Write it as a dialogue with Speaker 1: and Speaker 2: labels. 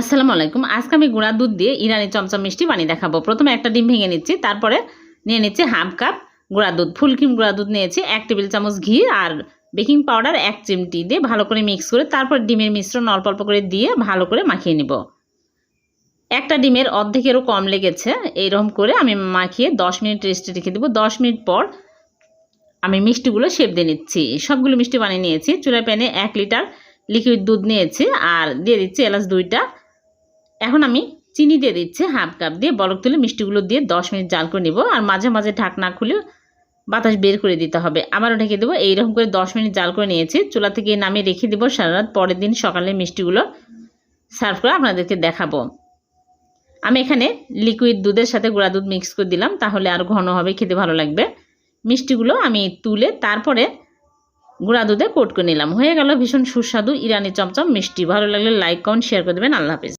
Speaker 1: আসসালামু আলাইকুম। আজকে আমি গুঁড়া দুধ দিয়ে ইরানি চমচম মিষ্টি বানিয়ে দেখাবো। প্রথমে একটা ডিম ভেঙে নিচ্ছি, তারপরে নিয়ে নিচ্ছি হাফ কাপ গুঁড়া দুধ। ফুল গুঁড়া দুধ নিয়েছি, এক টেবিল চামচ ঘি আর বেকিং পাউডার এক চিমটি দিয়ে ভালো করে মিক্স করে তারপর ডিমের মিশ্রণ অল্প অল্প করে দিয়ে ভালো করে মাখিয়ে নিব। একটা ডিমের অর্ধেকেরও কম লেগেছে, এইরকম করে আমি মাখিয়ে দশ মিনিট রেস্টে রেখে দেবো। দশ মিনিট পর আমি মিষ্টিগুলো শেপ দিয়ে নিচ্ছি। সবগুলো মিষ্টি বানিয়ে নিয়েছি। চুলার প্যানে এক লিটার লিকুইড দুধ নিয়েছি আর দিয়ে দিচ্ছি এলাচ দুইটা। এখন আমি চিনি দিয়ে দিচ্ছি হাফ কাপ দিয়ে। বরফ তুলে মিষ্টিগুলো দিয়ে দশ মিনিট জাল করে নিব। আর মাঝে মাঝে ঢাকনা খুলে বাতাস বের করে দিতে হবে। আবারও ঢেকে দেবো। এইরকম করে দশ মিনিট জাল করে নিয়েছি। চুলা থেকে নামিয়ে রেখে দেবো সারা রাত পরের দিন সকালে মিষ্টিগুলো সার্ভ করে আপনাদেরকে দেখাবো। আমি এখানে লিকুইড দুধের সাথে গুঁড়া দুধ মিক্স করে দিলাম। তাহলে আর ঘন হবে, খেতে ভালো লাগবে। মিষ্টিগুলো আমি তুলে তারপরে গুঁড়া দুধে কোট করে নিলাম। হয়ে গেল ভীষণ সুস্বাদু, ইরানি চমচম মিষ্টি। ভালো লাগলে লাইক কমেন্ট শেয়ার করে দেবেন। আল্লাহ হাফিজ।